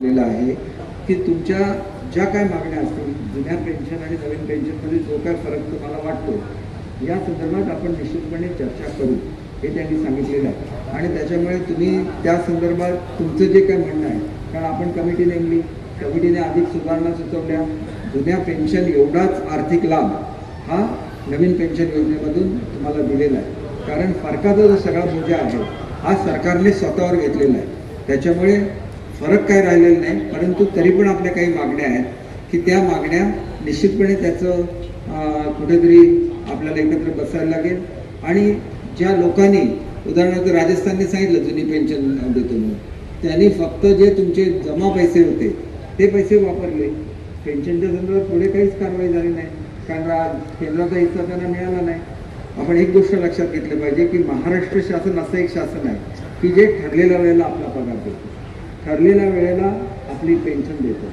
केलेलं आहे की तुमच्या ज्या काय मागण्या असतील जुन्या पेन्शन आणि नवीन पेन्शनमध्ये जो काय फरक तुम्हाला वाटतो या संदर्भात आपण निश्चितपणे चर्चा करू हे त्यांनी सांगितलेलं आहे. आणि त्याच्यामुळे तुम्ही त्या संदर्भात तुमचं जे काय म्हणणं आहे कारण आपण कमिटी नेमली कमिटीने अधिक सुधारणा सुचवल्या जुन्या पेन्शन एवढाच आर्थिक लाभ हा नवीन पेन्शन योजनेमधून तुम्हाला दिलेला आहे. कारण फरकाचा जो सगळा बोजा आहे हा सरकारने स्वतःवर घेतलेला आहे. त्याच्यामुळे फरक काही राहिलेला नाही परंतु तरी पण आपल्या काही मागण्या आहेत की त्या मागण्या निश्चितपणे त्याचं कुठेतरी आपल्याला एकत्र बसायला लागेल. आणि ज्या लोकांनी उदाहरणार्थ राजस्थानने सांगितलं जुनी पेन्शन देतो म्हणून त्यांनी फक्त जे तुमचे जमा पैसे होते ते पैसे वापरले. पेन्शनच्या संदर्भात पुढे काहीच कारवाई झाली नाही कारण रा- केंद्राचा हिस्सा त्यांना मिळाला नाही. आपण एक गोष्ट लक्षात घेतली पाहिजे की महाराष्ट्र शासन असं एक शासन आहे की जे ठरलेल्या वेळेला आपला पगार देतो. ठरलेल्या वेळेला आपली पेन्शन देतो.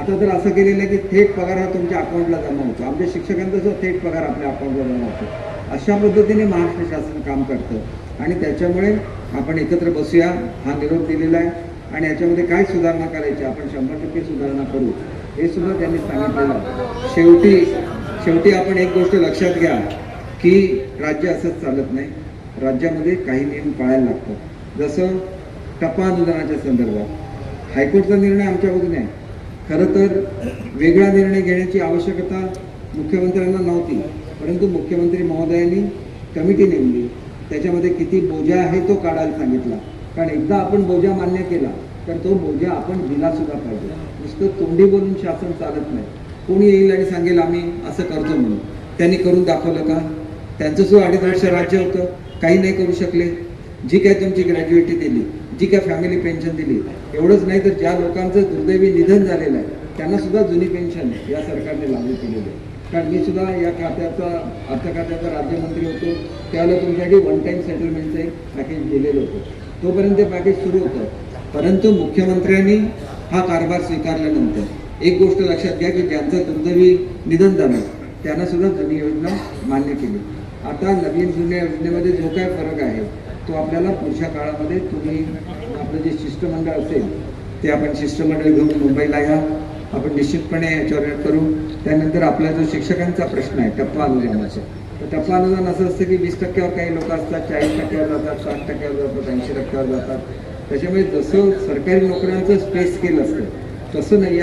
आता तर असं केलेलं आहे की थेट पगार हा तुमच्या अकाउंटला जमा होतो. आमच्या शिक्षकांचा सुद्धा थेट पगार आपल्या अकाउंटला जमा होतो. अशा पद्धतीने महाराष्ट्र शासन काम करतं. आणि त्याच्यामुळे आपण एकत्र बसूया. हा निरोप दिलेला आहे. आणि याच्यामध्ये काय सुधारणा करायची? आपण शंभर टक्के सुधारणा करू. हे सुद्धा त्यांनी सांगितलेलं शेवटी शेवटी आपण एक गोष्ट लक्षात घ्या की राज्य असंच चालत नाही. राज्यामध्ये काही नियम पाळायला लागतात. जसं टपा अनुदानाच्या संदर्भात. हायकोर्टचा निर्णय आमच्या बाजूने आहे. खरं तर वेगळा निर्णय घेण्याची आवश्यकता मुख्यमंत्र्यांना नव्हती. परंतु मुख्यमंत्री महोदयांनी कमिटी नेमली. त्याच्यामध्ये किती बोजा आहे तो काढायला सांगितला. कारण एकदा आपण बोजा मान्य केला तर तो बोजा आपण दिला सुद्धा पाहिजे. नुसतं तोंडी बोलून शासन चालत नाही. कोणी येईल आणि सांगेल आम्ही असं करतो म्हणून. त्यांनी करून दाखवलं का? त्यांचं सुद्धा अडीच वर्ष राज्य होतं. काही नाही करू शकले. जी काय तुमची ग्रॅज्युएटी दिली जी काय फॅमिली पेन्शन दिली एवढंच नाही तर ज्या लोकांचं दुर्दैवी निधन झालेलं आहे त्यांना सुद्धा जुनी पेन्शन या सरकारने लागू केलेली आहे. कारण मी सुद्धा या खात्याचा अर्थ खात्याचा राज्यमंत्री होतो. त्यावेळेला तुमच्यासाठी वन टाईम सेटलमेंटचं एक पॅकेज दिलेलं होतं. तोपर्यंत ते पॅकेज सुरू होतं. परंतु मुख्यमंत्र्यांनी हा कारभार स्वीकारल्यानंतर एक गोष्ट लक्षात घ्या की ज्यांचं दुर्दैवी निधन झालं त्यांना सुद्धा जुनी योजना मान्य केली. आता नवीन जुन्या योजनेमध्ये जो काय फरक आहे तो आपल्याला पुढच्या काळामध्ये तुम्ही आपलं जे शिष्टमंडळ असेल ते आपण शिष्टमंडळ घेऊन मुंबईला या. आपण निश्चितपणे याच्यावर करू. त्यानंतर आपला जो शिक्षकांचा प्रश्न आहे टप्पा अनुदानाचा. तर टप्पा अनुदान असं असतं की वीस टक्क्यावर काही लोक असतात चाळीस टक्क्यावर जातात साठ टक्क्यावर जातात ऐंशी टक्क्यावर जातात. त्याच्यामुळे जसं सरकारी नोकऱ्यांचं स्पेस स्केल असतं तसं नाही